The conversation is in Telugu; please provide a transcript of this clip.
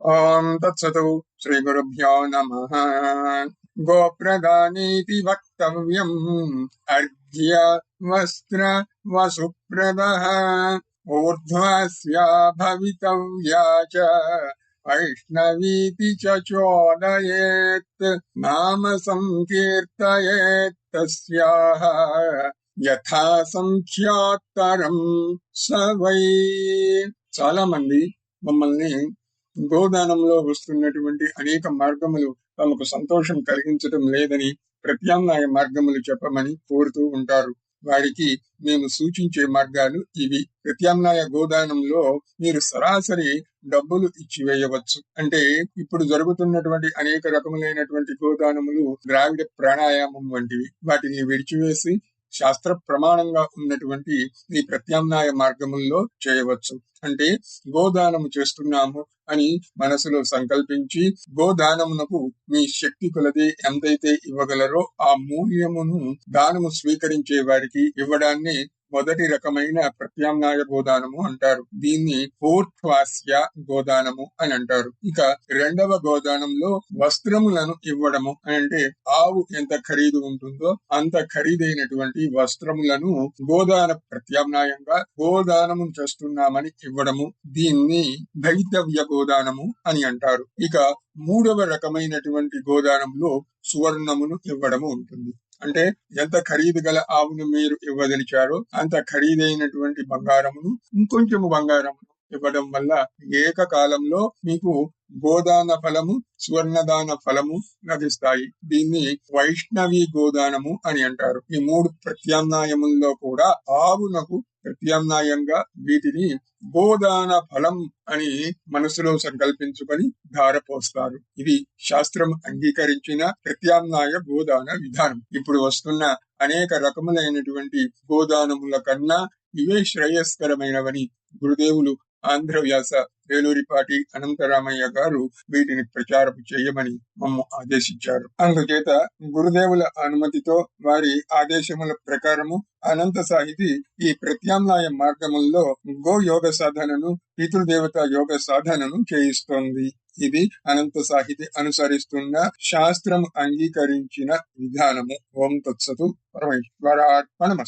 ఓం తత్సతు శ్రీ గురుభ్యో నమ గోప్రదానీతి వక్తవ్యం అర్ఘ్య వస్త్ర వసుప్రద ఊర్ధ్వస్యా భవితవ్యా చ వైష్ణవీతి చ చోదయేత్ నామ సంకీర్తయేత్ తస్యాః యథా సంఖ్యాత్తరం స వై చాలా మంది మమ్మల్ని గోదానంలో వస్తున్నటువంటి అనేక మార్గములు తమకు సంతోషం కలిగించడం లేదని ప్రత్యామ్నాయ మార్గములు చెప్పమని కోరుతూ ఉంటారు. వారికి మేము సూచించే మార్గాలు ఇవి. ప్రత్యామ్నాయ గోదానంలో మీరు సరాసరి డబ్బులు ఇచ్చి వేయవచ్చు. అంటే ఇప్పుడు జరుగుతున్నటువంటి అనేక రకములైనటువంటి గోదానములు ద్రావిడ ప్రాణాయామం వంటివి. వాటిని విడిచివేసి శాస్త్ర ప్రమాణంగా ఉన్నటువంటి ఈ ప్రత్యామ్నాయ మార్గముల్లో చేయవచ్చు. అంటే గోదానము చేస్తున్నాము అని మనసులో సంకల్పించి గోదానమునకు మీ శక్తి కొలది ఎంతైతే ఇవ్వగలరో ఆ మూల్యమును దానము స్వీకరించే వారికి ఇవ్వడాన్ని మొదటి రకమైన ప్రత్యామ్నాయ గోదానము అంటారు. దీన్ని పూర్త్వాస్య గోదానము అని అంటారు. ఇక రెండవ గోదానంలో వస్త్రములను ఇవ్వడము అని అంటే ఆవు ఎంత ఖరీదు ఉంటుందో అంత ఖరీదైనటువంటి వస్త్రములను గోదాన ప్రత్యామ్నాయంగా గోదానము చేస్తున్నామని ఇవ్వడము. దీన్ని దైతవ్య గోదానము అని అంటారు. ఇక మూడవ రకమైనటువంటి గోదానంలో సువర్ణమును ఇవ్వడము ఉంటుంది. అంటే ఎంత ఖరీదు గల ఆవును మీరు ఇవ్వదలిచారో అంత ఖరీదైనటువంటి బంగారమును ఇంకొంచెము బంగారమును ఇవ్వడం వల్ల ఏకకాలంలో మీకు గోదాన ఫలము సువర్ణదాన ఫలము లభిస్తాయి. దీన్ని వైష్ణవి గోదానము అని అంటారు. ఈ మూడు ప్రత్యామ్నాయముల్లో కూడా ఆవునకు ప్రత్యామ్నాయంగా వీటిని గోదాన ఫలం అని మనసులో సంకల్పించుకొని ధారపోస్తారు. ఇది శాస్త్రం అంగీకరించిన ప్రత్యామ్నాయ గోదాన విధానం. ఇప్పుడు వస్తున్న అనేక రకములైనటువంటి గోదానముల కన్నా ఇవే శ్రేయస్కరమైనవని గురుదేవులు ఆంధ్ర వ్యాస వేలూరిపాటి అనంతరామయ్య గారు వీటిని ప్రచారం చేయమని మమ్ము ఆదేశించారు. అందుచేత గురుదేవుల అనుమతితో వారి ఆదేశముల ప్రకారము అనంత సాహితి ఈ ప్రత్యామ్నాయ మార్గముల్లో గో యోగ సాధనను పితృదేవత యోగ సాధనను చేయిస్తోంది. ఇది అనంత సాహితి అనుసరిస్తున్న శాస్త్రం అంగీకరించిన విధానము. ఓం తత్సతు పరమేశ్వరార్పణమస్తు.